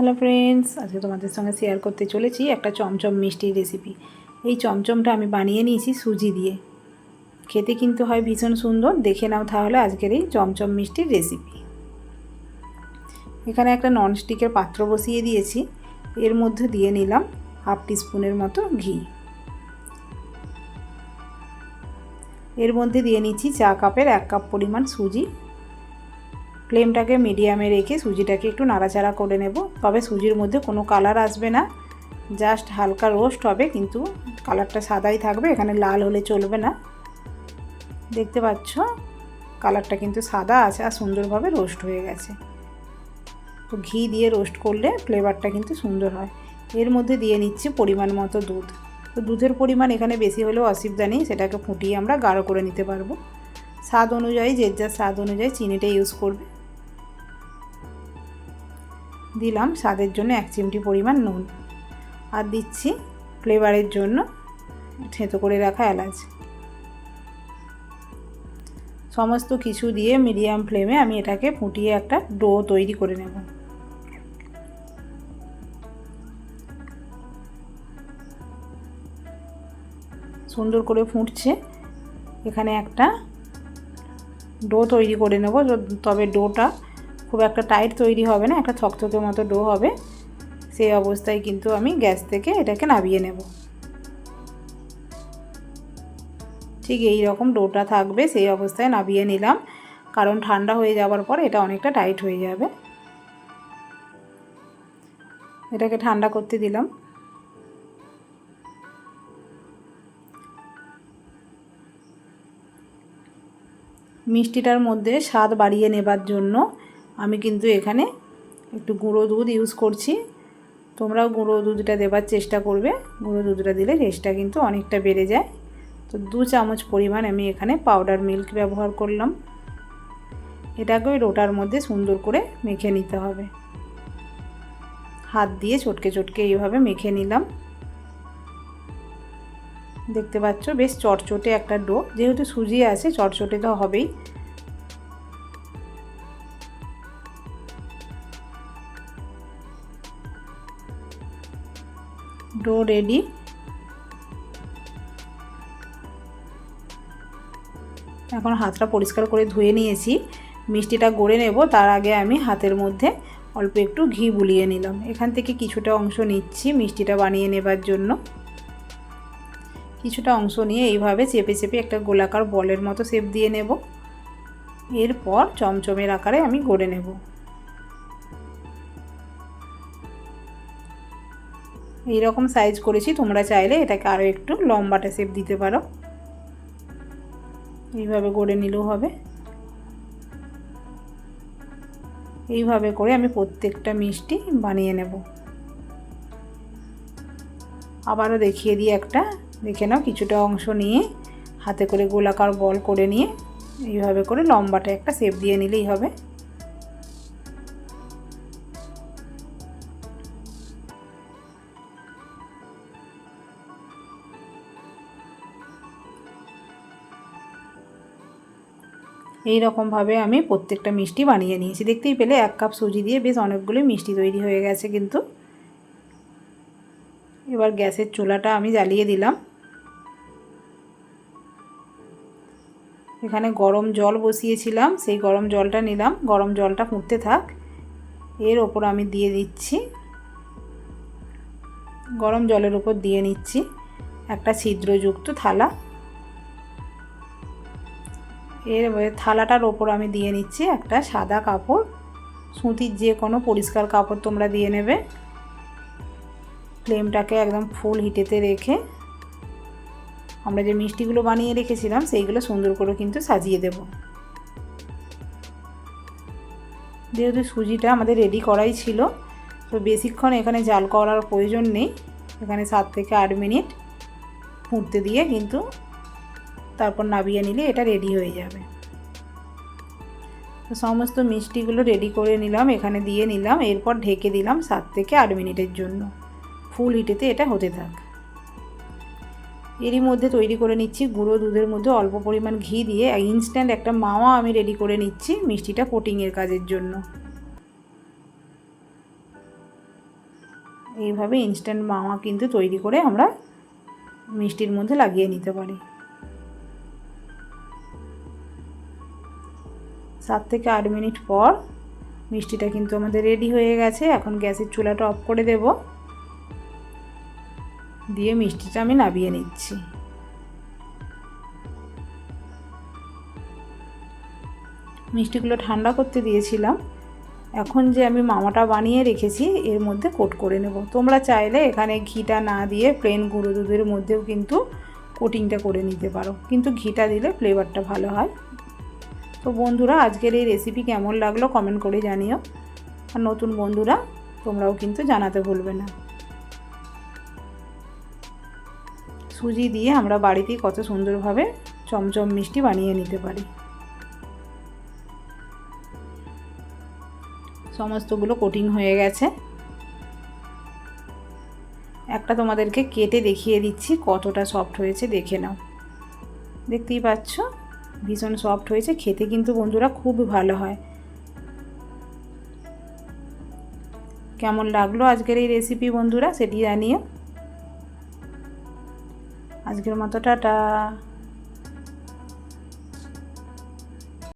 Hello friends আজকে তোমাদের সঙ্গে শেয়ার করতে চলেছি একটা চমচম মিষ্টির রেসিপি এই চমচমটা আমি বানিয়ে নিয়েছি সুজি দিয়ে। খেতে কিন্তু হয় ভীষণ সুন্দর। দেখে নাও তাহলে আজকের এই চমচম মিষ্টির রেসিপি এখানে একটা ননস্টিকের পাত্র বসিয়ে দিয়েছি। এর মধ্যে দিয়ে নিলাম হাফ টিস্পুনের মতো ঘি। এর মধ্যে দিয়ে নিচ্ছি চা কাপের এক কাপ পরিমাণ সুজি। ফ্লেমটাকে মিডিয়ামে রেখে সুজিটাকে একটু নাড়াচাড়া করে নেব। তবে সুজির মধ্যে কোনো কালার আসবে না। জাস্ট হালকা রোস্ট হবে, কিন্তু কালারটা সাদাই থাকবে, এখানে লাল হলে চলবে না। দেখতে পাচ্ছ? কালারটা কিন্তু সাদা আছে আর সুন্দরভাবে রোস্ট হয়ে গেছে। তো ঘি দিয়ে রোস্ট করলে ফ্লেভারটা কিন্তু সুন্দর হয়। এর মধ্যে দিয়ে নিচ্ছি পরিমাণ মতো দুধ। তো দুধের পরিমাণ এখানে বেশি হলেও অসুবিধা নেই, সেটাকে ফুটিয়ে আমরা গাঢ় করে নিতে পারব। স্বাদ অনুযায়ী, যে যার স্বাদ অনুযায়ী চিনিটা ইউজ করবে। দিলাম স্বাদের জন্য এক চিমটি পরিমাণ নুন। আর দিচ্ছি ফ্লেভারের জন্য থেঁতো করে রাখা এলাচ। সমস্ত কিছু দিয়ে মিডিয়াম ফ্লেমে আমি এটাকে ফুটিয়ে একটা ডো তৈরি করে নেব। সুন্দর করে ফুটছে। এখানে একটা ডো তৈরি করে নেব। তবে ডোটা খুব একটা টাইট তৈরি হবে না, একটা থকথকে মতো ডো হবে। সেই অবস্থায় কিন্তু আমি গ্যাস থেকে এটাকে নামিয়ে নেব। ঠিক এই রকম ডোটা থাকবে, সেই অবস্থায় নামিয়ে নিলাম। কারণ ঠান্ডা হয়ে যাওয়ার পর এটা অনেকটা টাইট হয়ে যাবে। এটাকে ঠান্ডা করতে দিলাম। মিষ্টিটার মধ্যে স্বাদ বাড়িয়ে নেবার জন্য আমি কিন্তু এখানে একটু গুঁড়ো দুধ ইউজ করছি। তোমরাও গুঁড়ো দুধটা দেবার চেষ্টা করবে। গুঁড়ো দুধটা দিলে টেস্টটা কিন্তু অনেকটা বেড়ে যায়। তো দু চামচ পরিমাণ আমি এখানে পাউডার মিল্ক ব্যবহার করলাম। এটাকে ওই রোটার মধ্যে সুন্দর করে মেখে নিতে হবে। হাত দিয়ে চটকে চটকে এইভাবে মেখে নিলাম। দেখতে পাচ্ছ বেশ চটচটে একটা ডো। যেহেতু সুজি আছে, চটচটে তো হবেই। ডো রেডি এখন হাতটা পরিষ্কার করে ধুয়ে নিয়েছি। মিষ্টিটা গড়ে নেব, তার আগে আমি হাতের মধ্যে অল্প একটু ঘি বুলিয়ে নিলাম। এখান থেকে কিছুটা অংশ নিচ্ছি মিষ্টিটা বানিয়ে নেবার জন্য। কিছুটা অংশ নিয়ে এইভাবে চেপে চেপে একটা গোলাকার বলের মতো শেপ দিয়ে নেব। এরপর চমচমের আকারে আমি গড়ে নেব। এই রকম সাইজ করেছি, তোমরা চাইলে এটাকে আরও একটু লম্বাটা শেপ দিতে পারো। এইভাবে গড়ে নিলেও হবে। এইভাবে করে আমি প্রত্যেকটা মিষ্টি বানিয়ে নেব। আবারও দেখিয়ে দিই একটা, দেখে নাও কিছুটা অংশ নিয়ে হাতে করে গোলাকার বল করে নিয়ে এইভাবে করে লম্বাটা একটা শেপ দিয়ে নিলেই হবে। এই রকমভাবে আমি প্রত্যেকটা মিষ্টি বানিয়ে নিয়েছি। দেখতেই পেলে এক কাপ সুজি দিয়ে বেশ অনেকগুলোই মিষ্টি তৈরি হয়ে গেছে কিন্তু। এবার গ্যাসের চুলাটা আমি জ্বালিয়ে দিলাম। এখানে গরম জল বসিয়েছিলাম, সেই গরম জলটা নিলাম। গরম জলটা ফুটতে থাক, এর ওপর আমি দিয়ে দিচ্ছি। গরম জলের উপর দিয়ে নিচ্ছি একটা ছিদ্রযুক্ত থালা। এর থালাটার ওপর আমি দিয়ে নিচ্ছি একটা সাদা কাপড়। সুতির যে কোনো পরিষ্কার কাপড় তোমরা দিয়ে নেবে। ফ্লেমটাকে একদম ফুল হিটেতে রেখে আমরা যে মিষ্টিগুলো বানিয়ে রেখেছিলাম, সেইগুলো সুন্দর করে কিন্তু সাজিয়ে দেব। যেহেতু সুজিটা আমাদের রেডি করাই ছিল, তো বেশিক্ষণ এখানে জাল করার প্রয়োজন নেই। এখানে সাত থেকে আট মিনিট ফুটতে দিয়ে কিন্তু তারপর নাবিয়ে নিলে এটা রেডি হয়ে যাবে। সমস্ত মিষ্টিগুলো রেডি করে নিলাম, এখানে দিয়ে নিলাম, এরপর ঢেকে দিলাম সাত থেকে আট মিনিটের জন্য। ফুল হিটেতে এটা হতে থাক। এরই মধ্যে তৈরি করে নিচ্ছি গুঁড়ো দুধের মধ্যে অল্প পরিমাণ ঘি দিয়ে ইনস্ট্যান্ট একটা মাওয়া আমি রেডি করে নিচ্ছি মিষ্টিটা কোটিংয়ের কাজের জন্য। এইভাবে ইনস্ট্যান্ট মাওয়া কিন্তু তৈরি করে আমরা মিষ্টির মধ্যে লাগিয়ে নিতে পারি। সাত থেকে আট মিনিট পর মিষ্টিটা কিন্তু আমাদের রেডি হয়ে গেছে। এখন গ্যাসের চুলাটা অফ করে দেব। দিয়ে মিষ্টিটা আমি নাবিয়ে নিচ্ছি। মিষ্টিগুলো ঠান্ডা করতে দিয়েছিলাম। এখন যে আমি মামাটা বানিয়ে রেখেছি, এর মধ্যে কোট করে নেব। তোমরা চাইলে এখানে ঘিটা না দিয়ে প্লেন গুঁড়ো দুধের মধ্যেও কিন্তু কোটিংটা করে নিতে পারো। কিন্তু ঘিটা দিলে ফ্লেভারটা ভালো হয়। তো বন্ধুরা, আজকের এই রেসিপি কেমন লাগল কমেন্ট করে জানিও। আর নতুন বন্ধুরা, তোমরাও কিন্তু জানাতে ভুলবে না। সুজি দিয়ে আমরা বাড়িতেই কত সুন্দরভাবে চমচম মিষ্টি বানিয়ে নিতে পারি। সমস্তগুলো কোটিং হয়ে গেছে। একটা তোমাদেরকে কেটে দেখিয়ে দিচ্ছি কতটা সফট হয়েছে, দেখে নাও। দেখতেই পাচ্ছ? ভীষণ সফট হয়েছে, খেতে কিন্তু বন্ধুরা খুব ভালো হয়। কেমন লাগল আজকের এই রেসিপি বন্ধুরা সেটি জানিয়ে আজকের মতো টাটা।